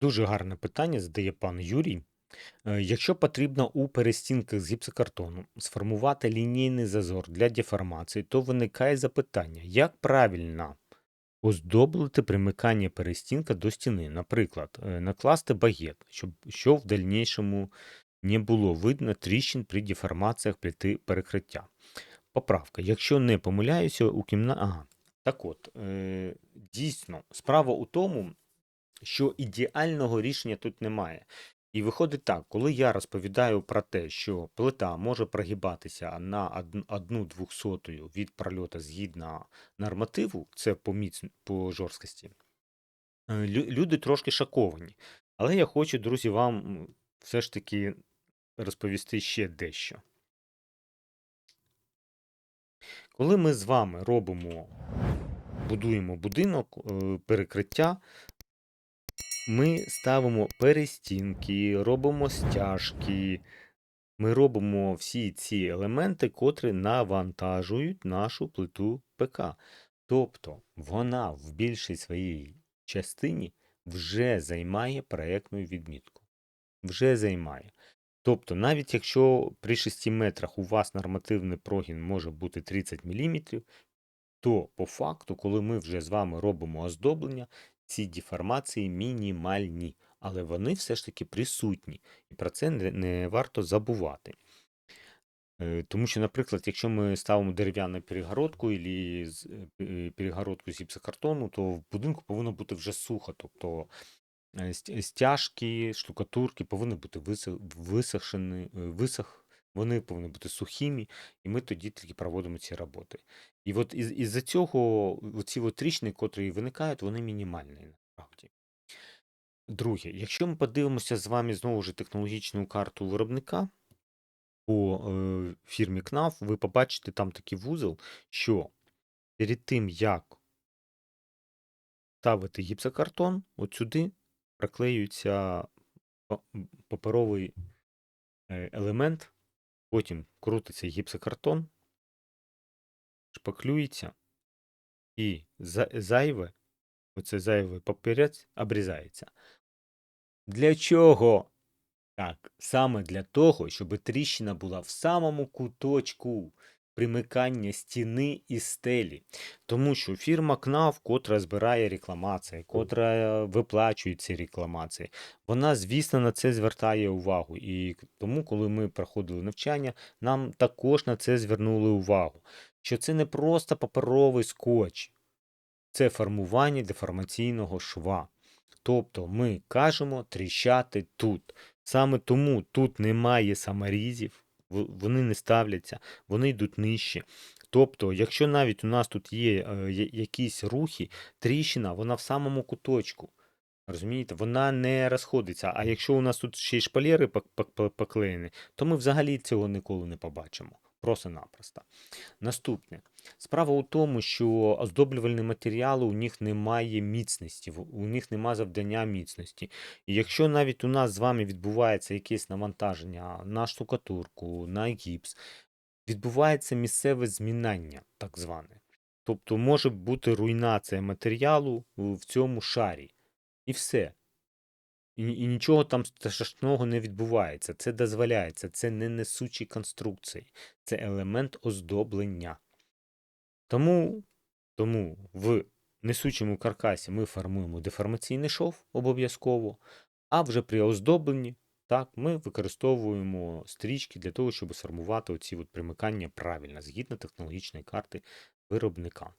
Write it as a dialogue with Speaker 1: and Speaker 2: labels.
Speaker 1: Дуже гарне питання задає пан Юрій. Е, Якщо потрібно у перестінках з гіпсокартону сформувати лінійний зазор для деформації, то виникає запитання, як правильно оздоблити примикання перестінка до стіни. Наприклад, е, накласти багет, щоб що в дальнішому не було видно тріщин при деформаціях плити перекриття. Поправка. Якщо не помиляюся, у кімнаті. Ага. Так от, е, дійсно, справа у тому, що ідеального рішення тут немає. І виходить так, коли я розповідаю про те, що плита може прогибатися на одн- одну двохсотую від прольоту згідно нормативу, це по, міць... по жорсткості, е, люди трошки шоковані. Але я хочу, друзі, вам все ж таки розповісти ще дещо. Коли ми з вами робимо, будуємо будинок, е, перекриття, ми ставимо перестінки, робимо стяжки, ми робимо всі ці елементи, котрі навантажують нашу плиту ПК. Тобто вона в більшій своїй частині вже займає проєктну відмітку. Вже займає. Тобто, навіть якщо при 6 метрах у вас нормативний прогін може бути 30 мм, то по факту, коли ми вже з вами робимо оздоблення, ці деформації мінімальні, але вони все ж таки присутні, і про це не, варто забувати. Е, Тому що, наприклад, якщо ми ставимо дерев'яну перегородку або перегородку з гіпсокартону, то в будинку повинно бути вже сухо. Тобто е, стяжки, штукатурки повинні бути висох, висохшені, е, висох, вони повинні бути сухими, і ми тоді тільки проводимо ці роботи. І от із, із-за цього ці от котрі виникають, вони мінімальні насправді. Друге, якщо ми подивимося з вами знову ж технологічну карту виробника по е, фірмі КНАФ, ви побачите там такий вузол, що перед тим, як ставити гіпсокартон, от сюди м, паперовий е, елемент, потім крутиться гіпсокартон, шпаклюється, і зайве, оце зайвий папірець обрізається. Для чого? Так, саме для того, щоб тріщина була в самому куточку примикання стіни і стелі. Тому що фірма КНАВ, котра збирає рекламації, котра е, виплачує ці рекламації, вона, звісно, на це звертає увагу. І тому, коли ми проходили навчання, нам також на це звернули увагу. Що це не просто паперовий скотч, це формування деформаційного шва. Тобто ми кажемо тріщати тут. Саме тому тут немає саморізів, вони не ставляться, вони йдуть нижче. Тобто, якщо навіть у нас тут є е, якісь рухи, тріщина, вона в самому куточку. Розумієте, вона не розходиться. А якщо у нас тут ще й шпалери пок- пок- пок- поклеєні, то ми взагалі цього ніколи не побачимо. Просто-напросто. Наступне. Справа у тому, що оздоблювальні матеріали у них немає міцності, у них немає завдання міцності. І якщо навіть у нас з вами відбувається якесь навантаження на штукатурку, на гіпс, відбувається місцеве змінання, так зване. Тобто може бути руйнація матеріалу в цьому шарі. І все. І, і нічого там страшного не відбувається. Це дозволяється, це не несучі конструкції, це елемент оздоблення. Тому, тому в несучому каркасі ми формуємо деформаційний шов обов'язково, а вже при оздобленні так, ми використовуємо стрічки для того, щоб сформувати оці от примикання правильно, згідно технологічної карти виробника.